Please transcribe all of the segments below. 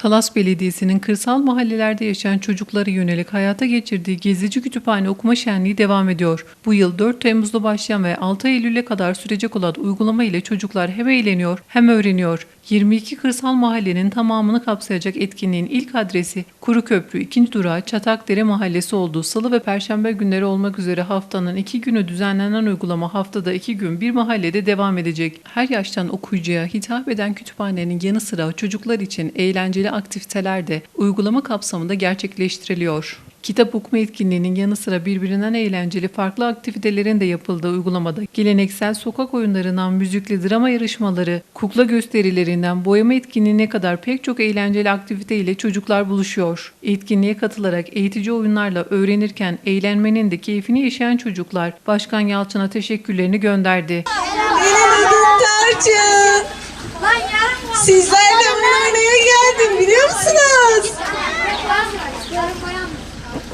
Talas Belediyesi'nin kırsal mahallelerde yaşayan çocuklara yönelik hayata geçirdiği gezici kütüphane okuma şenliği devam ediyor. Bu yıl 4 Temmuz'da başlayan ve 6 Eylül'e kadar sürecek olan uygulama ile çocuklar hem eğleniyor hem öğreniyor. 22 kırsal mahallenin tamamını kapsayacak etkinliğin ilk adresi Kuruköprü 2. durağı Çatakdere Mahallesi olduğu Salı ve Perşembe günleri olmak üzere haftanın 2 günü düzenlenen uygulama haftada 2 gün bir mahallede devam edecek. Her yaştan okuyucuya hitap eden kütüphanenin yanı sıra çocuklar için eğlenceli aktiviteler de uygulama kapsamında gerçekleştiriliyor. Kitap okuma etkinliğinin yanı sıra birbirinden eğlenceli farklı aktivitelerin de yapıldığı uygulamada geleneksel sokak oyunlarından müzikli drama yarışmaları, kukla gösterilerinden boyama etkinliğine kadar pek çok eğlenceli aktivite ile çocuklar buluşuyor. Etkinliğe katılarak eğitici oyunlarla öğrenirken eğlenmenin de keyfini yaşayan çocuklar Başkan Yalçın'a teşekkürlerini gönderdi. Benim adım Tarçın. Sizlerle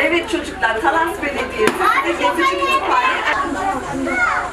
Evet çocuklar, Talas Belediyesi size kütüphane.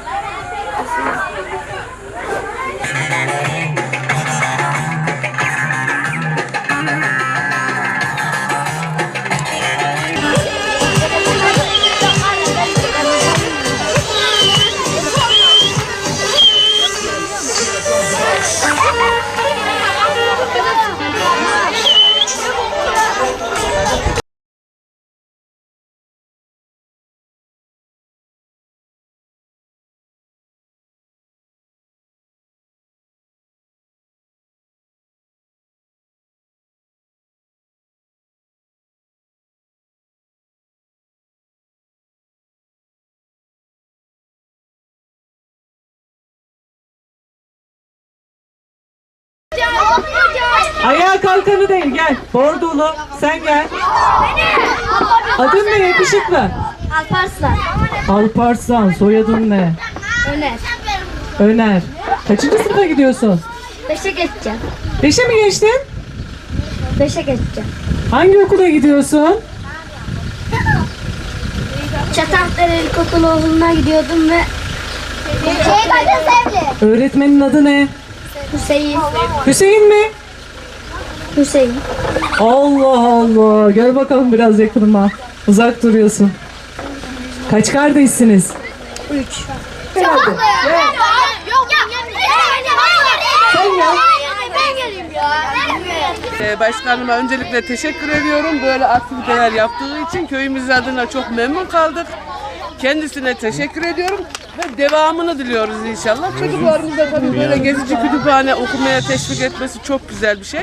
Ayağa kalkanı değil gel. Bordolu sen gel. Adın ne yakışıklı? Alparslan. Alparslan soyadın ne? Öner. Öner. Kaçıncı sınıfa gidiyorsun? Beşe geçeceğim. Beşe mi geçtin? Beşe geçeceğim. Hangi okula gidiyorsun? Çatakdere İlkokulu okuluna gidiyordum ve. Öğretmenin adı ne? Hüseyin. Hüseyin mi? Hüseyin. Allah Allah. Gel bakalım biraz yakınıma. Uzak duruyorsun. Kaç kardeşsiniz? Üç. Gel. Sen gel. Ben geleyim ya. Ee, Başkanıma öncelikle teşekkür ediyorum. Böyle aktiviteler yaptığı için köyümüz adına çok memnun kaldık. Kendisine teşekkür ediyorum ve devamını diliyoruz inşallah. Çocuklarımız da tabii böyle gezici kütüphane okumaya teşvik etmesi çok güzel bir şey.